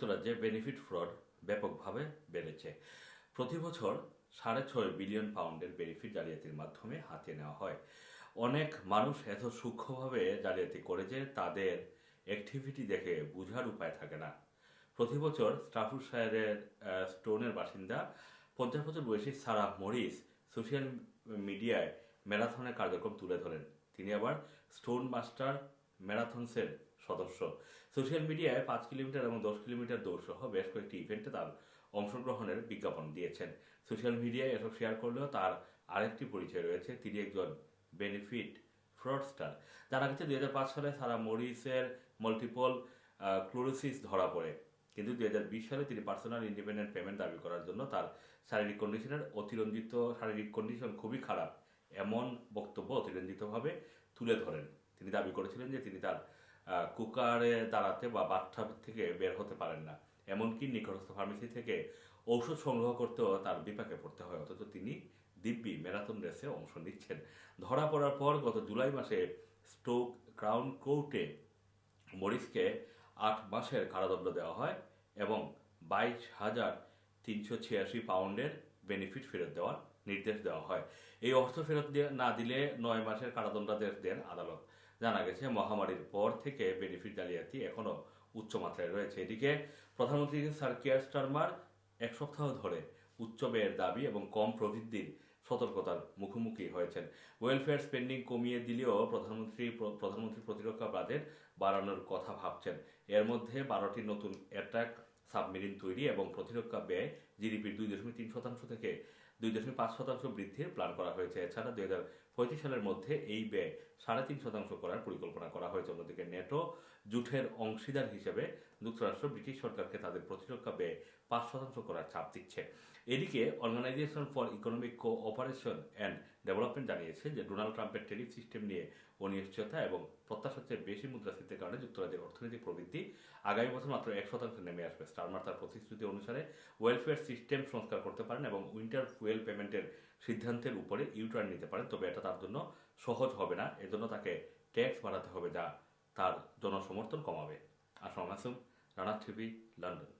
যুক্তরাজ্যে benefit fraud ব্যাপকভাবে বেড়েছে। প্রতি বছর সাড়ে ছয় বিলিয়ন পাউন্ডের বেনিফিট জালিয়াতির মাধ্যমে হাতিয়ে নেওয়া হয়। অনেক মানুষ এত সূক্ষ্মভাবে জালিয়াতি করে যে তাদের অ্যাক্টিভিটি দেখে বোঝার উপায় থাকে না। প্রতি বছর স্টাফুরশায়ারের স্টোনের বাসিন্দা পঞ্চাশ বছর বয়সী সারা মরিস সোশ্যাল মিডিয়ায় ম্যারাথনের কার্যক্রম তুলে ধরেন। তিনি আবার স্টোন মাস্টার ম্যারাথনসের সদস্য। সোশ্যাল মিডিয়ায় পাঁচ কিলোমিটার এবং দশ কিলোমিটার দৌড় সহ বেশ কয়েকটি ইভেন্টে তার অংশগ্রহণের বিজ্ঞাপন দিয়েছেন। সোশ্যাল মিডিয়ায় এসব শেয়ার করলেও তার আরেকটি পরিচয় রয়েছে। তিনি একজন বেনিফিট ফ্রডস্টার জানা গেছে দুই হাজার পাঁচ সালে সারা মরিসের মাল্টিপল ক্লোরোসিস ধরা পড়ে। কিন্তু দুই হাজার বিশ সালে তিনি পার্সোনাল ইন্ডিপেন্ডেন্ট পেমেন্ট দাবি করার জন্য তার শারীরিক কন্ডিশনের অতিরঞ্জিত, শারীরিক কন্ডিশন খুবই খারাপ এমন বক্তব্য অতিরঞ্জিতভাবে তুলে ধরেন। তিনি দাবি করেছিলেন যে তিনি তার কুকারে দাঁড়াতে বা বাথটাব থেকে বের হতে পারেন না। এমনকি নিকটস্থ ফার্মেসি থেকে ঔষধ সংগ্রহ করতেও তার বিপাকে পড়তে হয়। অথচ তিনি দিব্যি ম্যারাথন রেসে অংশ নিচ্ছেন। ধরা পড়ার পর গত জুলাই মাসে স্টোক ক্রাউন কোর্টে মরিসকে আট মাসের কারাদণ্ড দেওয়া হয় এবং বাইশ হাজার তিনশো ছিয়াশি পাউন্ডের বেনিফিট ফেরত দেওয়ার নির্দেশ দেওয়া হয়। এই অর্থ ফেরত না দিলে নয় মাসের কারাদণ্ডাদেশ দেন আদালত। জানা গেছে, মহামারীর পর থেকে বেনিফিট জালিয়াতি এখনও উচ্চ মাত্রায় রয়েছে। এদিকে প্রধানমন্ত্রী স্যার কিয়ার স্টারমার এক সপ্তাহ ধরে উচ্চ ব্যয়ের দাবি এবং কম প্রবৃদ্ধির সতর্কতার মুখোমুখি হয়েছেন। ওয়েলফেয়ার স্পেন্ডিং কমিয়ে দিলেও প্রধানমন্ত্রী প্রধানমন্ত্রী প্রতিরক্ষা বাজেট বাড়ানোর কথা ভাবছেন। এর মধ্যে বারোটি নতুন অ্যাট্যাক সাবমেরিন তৈরি এবং প্রতিরক্ষা ব্যয় জিডিপির দুই দশমিক তিন শতাংশ থেকে দুই দশমিক পাঁচ শতাংশ বৃদ্ধির প্ল্যান করা হয়েছে। এছাড়া দুই হাজার পঁয়ত্রিশ সালের মধ্যে এই ব্যয় সাড়ে তিন শতাংশ করার পরিকল্পনা করা হয়েছে। অন্যদিকে নেটো জুটের অংশীদার হিসেবে যুক্তরাষ্ট্র, ব্রিটিশ সরকারকে তাদের প্রতিরক্ষা ব্যয় পাঁচ শতাংশ করার চাপ দিচ্ছে। এদিকে organisation for economic cooperation and development জানিয়েছে যে ডোনাল্ড ট্রাম্পের টেরিফ সিস্টেম নিয়ে অনিশ্চয়তা এবং প্রত্যাশার চেয়ে বেশি মুদ্রাস্ফীতির কারণে যুক্তরাজ্যের অর্থনৈতিক প্রবৃদ্ধি আগামী বছর মাত্র এক শতাংশ নেমে আসবে। স্টারমার তার প্রতিশ্রুতি অনুসারে ওয়েলফেয়ার সিস্টেম সংস্কার করতে পারেন এবং উইন্টার ফুয়েল পেমেন্টের সিদ্ধান্তের উপরে ইউটার্ন নিতে পারেন তবে এটা তার জন্য সহজ হবে না। এর জন্য তাকে ট্যাক্স বাড়াতে হবে যা তার জনসমর্থন কমাবে। আসসালাম আসুম রানা টিভি লন্ডন